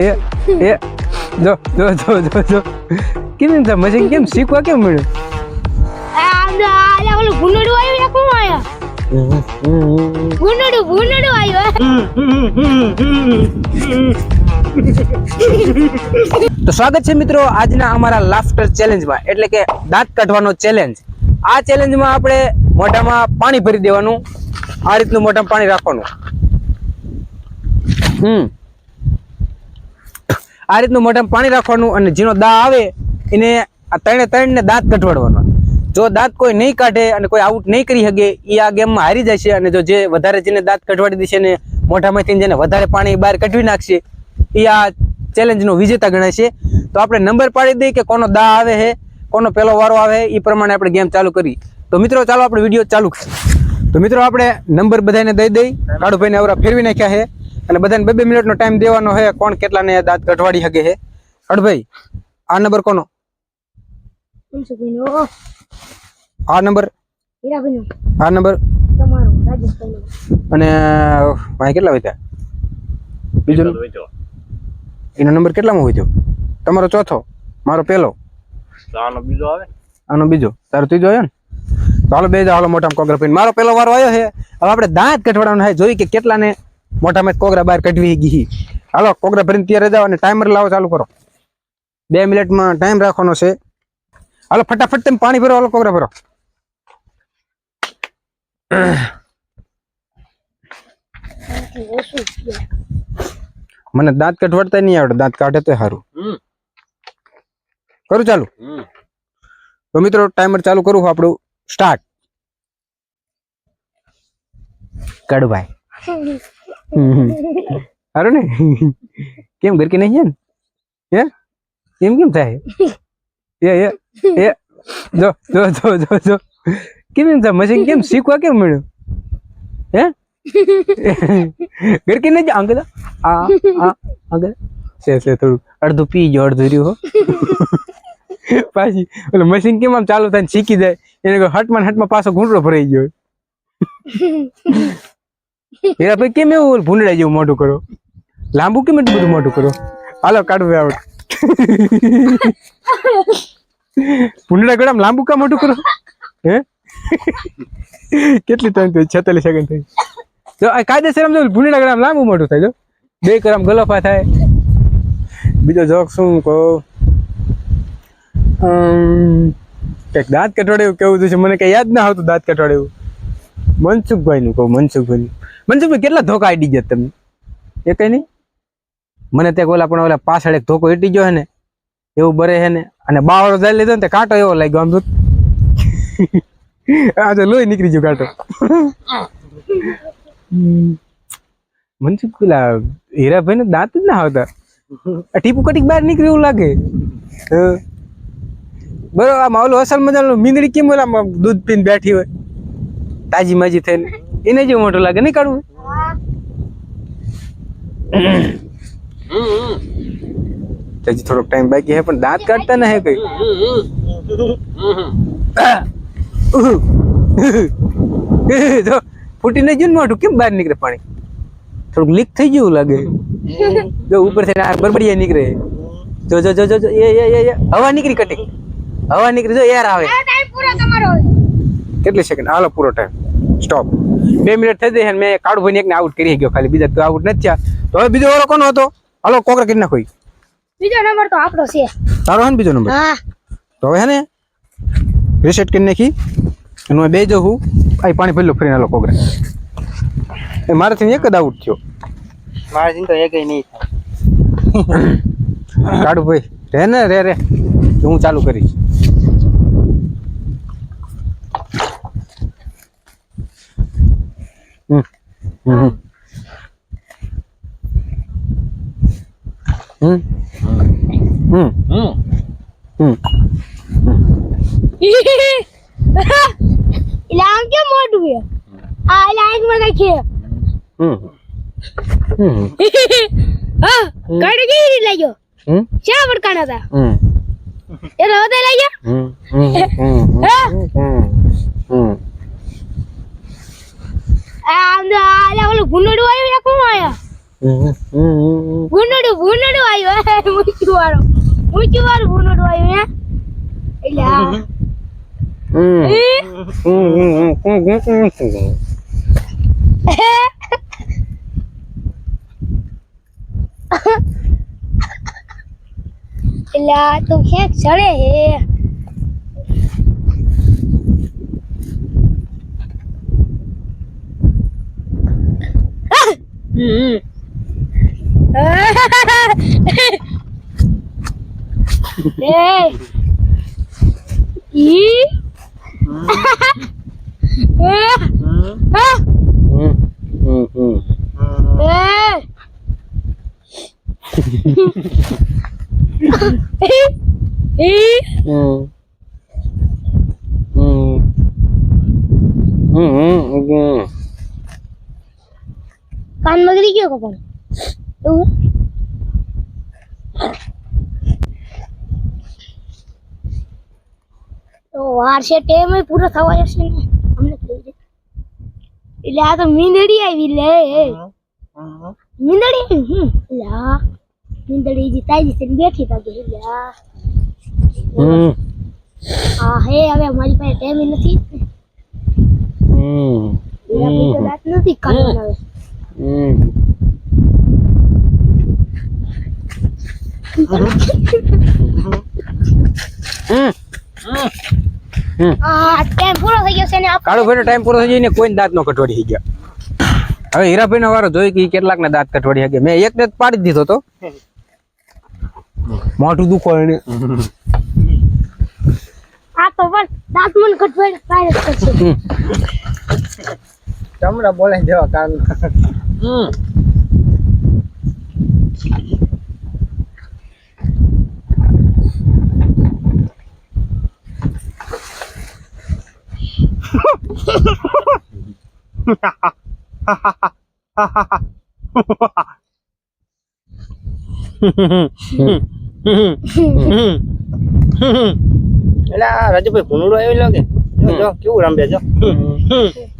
એ એ જો જો જો જો જો. કેમ એમ મશીન કેમ? શીખવા કેમ મળ્યું? આ આ ઓલું ભૂંડડું આવ્યું ને કોણ આયા ભૂંડડું ભૂંડડું આવ્યું તો સ્વાગત છે મિત્રો આજના અમારા લાફ્ટર ચેલેન્જમાં એટલે કે દાંત કાઢવાનો ચેલેન્જ આ ચેલેન્જમાં આપણે મોઢામાં પાણી ભરી દેવાનું. આ રીતનું મોઢામાં પાણી રાખવાનું. હમ. આ રીતનું મોઢામાં પાણી રાખવાનું અને જેનો દા આવે એને આ ત્રણે ત્રણને દાંત કટવાડવાના જો દાંત કોઈ નહીં કાઢે અને કોઈ આઉટ નહીં કરી શકે એ આ ગેમમાં હારી જશે અને જો જે વધારે જેને દાંત કઢવાડી દેશે ને મોઢામાંથી જેને વધારે પાણી બહાર કઢવી નાખશે એ આ ચેલેન્જનો વિજેતા ગણાય છે. તો આપણે નંબર પાડી દઈએ કે કોનો દા આવે છે કોનો પહેલો વારો આવે એ પ્રમાણે આપણે ગેમ ચાલુ કરી. તો મિત્રો, ચાલો આપણે વીડિયો ચાલુ કરીએ. તો મિત્રો, આપણે નંબર બધાને દઈ દઈ. કાળુભાઈને અવરા ફેરવી નાખ્યા છે. અને બધાને બે બે મિનિટનો ટાઈમ દેવાનો છે કોણ કેટલાને દાંત કઢવાડી શકે છે કાળુભાઈ આ નંબર કોનો? આ નંબર? આ નંબર? અને ભાઈ કેટલા વધ્યા? બીજો નંબર? એનો નંબર કેટલામાં વધ્યો? તમારો ચોથો? મારો પહેલો આનો બીજો આવે? આનો બીજો? તારો ત્રીજો આવ્યો ને? તો હાલો બે હાલો મોટા કોગરા મારો પહેલો વારો આવ્યો છે. હવે આપણે દાંત કઢવાડવાનો છે. જોઈ કે કેટલાને મોઢામાં કોગરા બહાર કાઢવી ગઈ હાલો કોગરા ભરીને ત્યારે જાઓ અને ટાઈમર લાવો ચાલુ કરો. બે મિનિટમાં ટાઈમ રાખવાનો છે. હાલો ફટાફટ તમે પાણી ભરો હાલો કોગરા ભરો. મને દાંત કઢવાડતા નહીં આવડે દાંત કાઢે તો સારું. કરું ચાલુ? તો મિત્રો ટાઈમર ચાલુ કરું આપણું. સ્ટાર્ટ કડભાઈ સારું ને? કેમ ઘર કે નહીં છે ને? હે? એમ કેમ થાય? એ એ એ જો જો જો જો જો. કેમ એમ થાય? મશીન કેમ શીખવા કેમ મળ્યું? હે? ઘર કે નહીં આંગળ આ આ આંગળ છે છે થોડું અડધું પી ગયો અડધું રહ્યું હો. પાછી ઓલું મશીન કેમ આમ ચાલુ થાય શીખી જાય? એને હટમાં હટમાં પાછો ઘૂંટડો ભરાઈ ગયો હીરા ભાઈ કેમ એવું ભૂંડડા જેવું મોઢું કરો? લાંબુ કેમ એટલું બધું મોઢું કરો? હાલો કાઢવું આવડ. ભૂંડડા આમ લાંબુ કા મોઢું કરો? હે? કેટલી ટાઈમ થઈ? છેતાલીસ સેકન્ડ થઈ. જો, આ કાયદેસર આમ જો, ભૂંડડા ગળામ લાંબુ મોઢું થાય, જો. બે કરામ ગલફા થાય. બીજો જોક શું કહો? કંઈક દાંત કટોડે એવું કેવું છે. મને કઈ યાદ ના આવતું દાંત કટોડે એવું. મનસુખભાઈ નું કહું મનસુખભાઈ મનસુખભાઈ કેટલા ધોકા આડી ગયા તમે એ કઈ નહીં. મને ત્યાં ઓલા પણ ઓલા પાછળ એક ધોકો એટી ગયો ને, એવું બરે હે ને, અને બાવળો જાય લીધો ને કાંટો એવો લાગ્યો આમ તો આ તો લોહી નીકળી ગયું કાંટો. મનસુખ પેલા હીરાભાઈ ને દાંત જ ના આવતા. આ ટીપુ કટીક બહાર નીકળ્યું એવું લાગે. બરોબર, આમાં માવલું અસલ મજાનું મીંદડી કેમ ઓલા દૂધ પીને બેઠી હોય? તાજી માજી થઈને. એને જેવું મોટું લાગે નહીં કાઢવું હજી થોડોક ટાઈમ બાકી હે પણ દાંત કાઢતા ના હે કઈ જો ફૂટીને ગયું ને મોઢું કેમ બહાર નીકળે પાણી થોડુંક લીક થઈ ગયું લાગે જો ઉપરથી આ બરબડિયા નીકળે જો જો જો જો જો, એ એ એ, એ હવા નીકળી કટી હવા નીકળી જો એર આવે આ ટાઈમ પૂરો તમારો કેટલી સેકન્ડ હાલો પૂરો ટાઈમ સ્ટોપ બે મિનિટ થઈ જાય મેં કાળુ ભાઈ એકને આઉટ કરી ગયો ખાલી. બીજા તો આઉટ નથી થયા. તો હવે બીજો વાળો કોનો હતો? હાલો કોકરા કરી નાખો. બીજો નંબર તો આપણો છે. તારો હે ને બીજો નંબર હા. તો હવે હે ને રીસેટ કરી નાખી. અને બે જો હું. આ પાણી ભરેલું ફરીને હાલો કોકરા. એ મારાથી એક જ આઉટ થયો. મારાથી ચિંતા એ કઈ નહીં થાય. કાળુ ભાઈ રે ને રે રે હું ચાલુ કરીશ. આમ કેમ મોટું છે આ એટલે આંખમાં નાખીએ હમ હમ હા કેવી રીતે લાગ્યો હમ શા કાઢા હતા હમ એટલે વધારે લાગ્યો હમ હમ હમ હમ ઓલું ગુનડું આવ્યું ને કોણ આવ્યા ગુનડું ગુનડું આવ્યું મૂકી વાળો મૂકી વાળું ગુનડું આવ્યું એટલે એટલે તું ક્યાંક ચડે હે. E. Mm-hmm. કાન બગડી ગયો પણ? એવું તો વાર છે ટેમ પૂરો થવા જશે ને. અમને એટલે આ તો મીંદડી આવી લે. મીંદડી આવી? હમ. લા. મીંદડી જી તાજી છે બેઠી તાજી લા. હમ. આ હે હવે મારી પાસે ટાઈમ નથી. હમ. રાત નથી કાઢવાનો ટાઈમ પૂરો થઈ જાય કોઈ દાંત નો કટોરી થઈ હવે હીરાભાઈ નો વારો જોઈ કે કેટલાક ના દાંત કટોરી ગયા. મેં એક દાંત પાડી દીધો તો મોઢું દુખો એને. આ તો દાંત મને કટવાડી kamu udah boleh jawabkan hmm. Hola, ¿qué pasa? ¿Qué pasa? ¿Qué pasa? ¿Qué pasa? ¿Qué pasa? ¿Qué.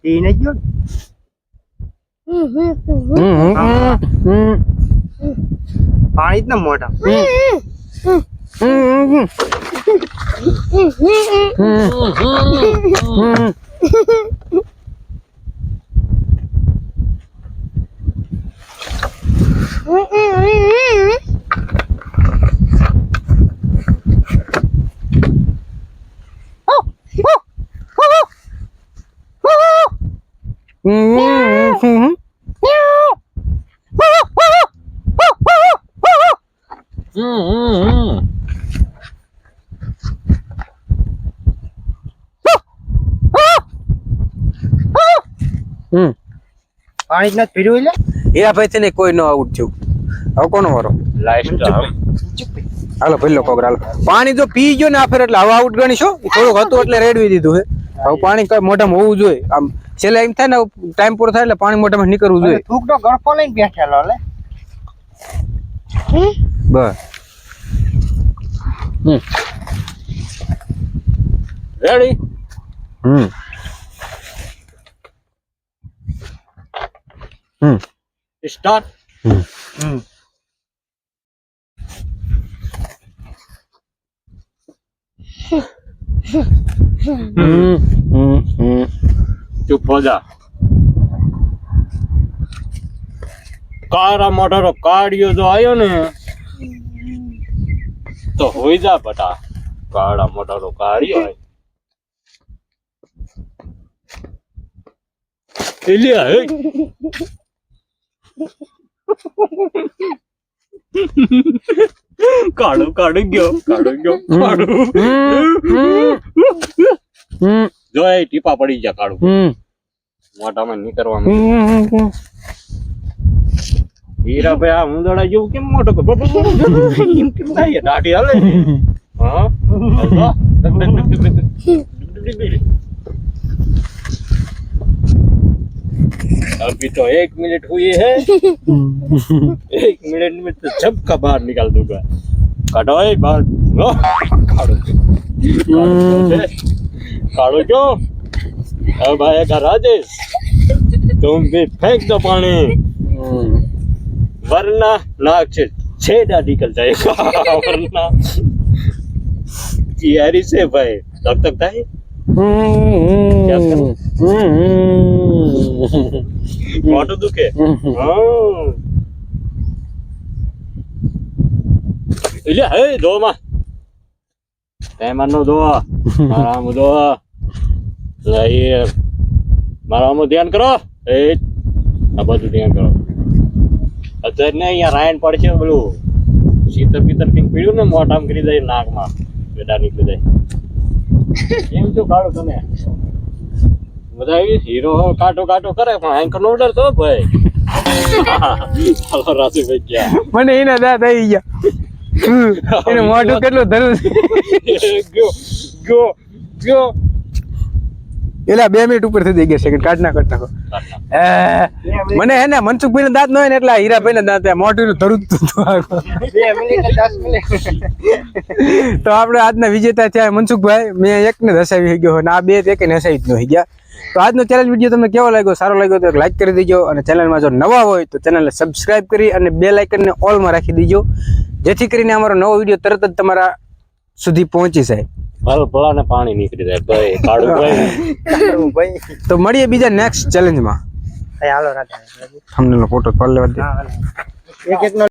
Di na yun. Pangit na mora. Mm-hmm. પાણી જ નથી પીર્યું એટલે? હીરાભાઈ થી કોઈ ન આઉટ થયું. હવે કોનો વારો? હાલો પેલો કોગર હાલો પાણી જો પી ગયો ને આ ફેર એટલે હવે આઉટ ગણી થોડુંક હતું એટલે રેડવી દીધું હે? હવે પાણી મોઢામાં હોવું જોઈએ. આમ છેલ્લે એમ થાય ને ટાઈમ પૂરો થાય એટલે પાણી મોટામાં નીકળવું જોઈએ. થૂકનો ગળફો લઈને બેઠેલો લે. બસ. હમ. રેડી? હમ. હમ. સ્ટાર્ટ ચૂપ હો જા. કારા મોઢાનો કાળિયો જો આવ્યો ને, તો હોઈ જા બટા. કાળા મોઢાનો કાળિયો આવ્યો એટલે કાળો કાઢી ગયો કાળો ગયો કાળો. જો એ ટીપા પડી ગયા કાઢું મોઢામાં નીકળવાનું હીરા ભાઈ આ ઉંદરડા જેવું કેમ મોટો કરો? એમ કેમ થાય? દાઢી હાલે. હા? अभी तो एक मिनट हुई है। एक मिनट में तो सबका बाहर निकाल दूँगा। काटो बाहर। काटो क्यों अब आएगा राजेश। तुम भी फेंक दो पानी। वरना नाक से छेदा निकल जाएगा। वरना। यारी से भाई तब तक था? મોટું દુખે એટલે હે. દો દો દો લઈ ધ્યાન કરો. એ આ બધું ધ્યાન કરો. અત્યારે ને અહીંયા રાયણ પડશે પેલું શીતર પીતર કંઈક પીડ્યું ને મોઢામાં કરી જાય નાકમાં. બેટા નીકળી જાય. એમ છો કાળો તમે બધા એવી હીરો કાટો કાટો કરે પણ એન્કર નો ઓર્ડર તો ભાઈ. હાલો ભાઈ ગયા મને એના દાંત આવી ગયા. એને મોઢું કેટલું ધરું ગયો ગયો ગયો. એલા બે મિનિટ ઉપર થઈ ગયા સેકન્ડ કાઢ ના કાઢ નાખો મને હે ને મનસુખભાઈ ના દાંત ન હોય ને એટલે હીરાભાઈ ના દાંત મોઢું ધરું તો આપણે આજના વિજેતા થયા મનસુખભાઈ મેં એકને હસાવી ગયો અને આ બે એક હસાવી જ ન ગયા. તો આજનો ચેલેન્જ વીડિયો તમને કેવો લાગ્યો? સારો લાગ્યો તો લાઈક કરી દેજો અને ચેનલમાં જો નવા હોય તો ચેનલને સબસ્ક્રાઈબ કરી અને બે લાઇકનને ઓલમાં રાખી દેજો. જેથી કરીને અમારો નવો વીડિયો તરત જ તમારા સુધી પહોંચી જાય. ભલા ને પાણી નીકળી જાય ભાઈ કાળું ભાઈ. તો મળીએ બીજા નેક્સ્ટ ચેલેન્જમાં હાલો રાજા થંબનેલનો ફોટો પર લેવા દે. એક એક નો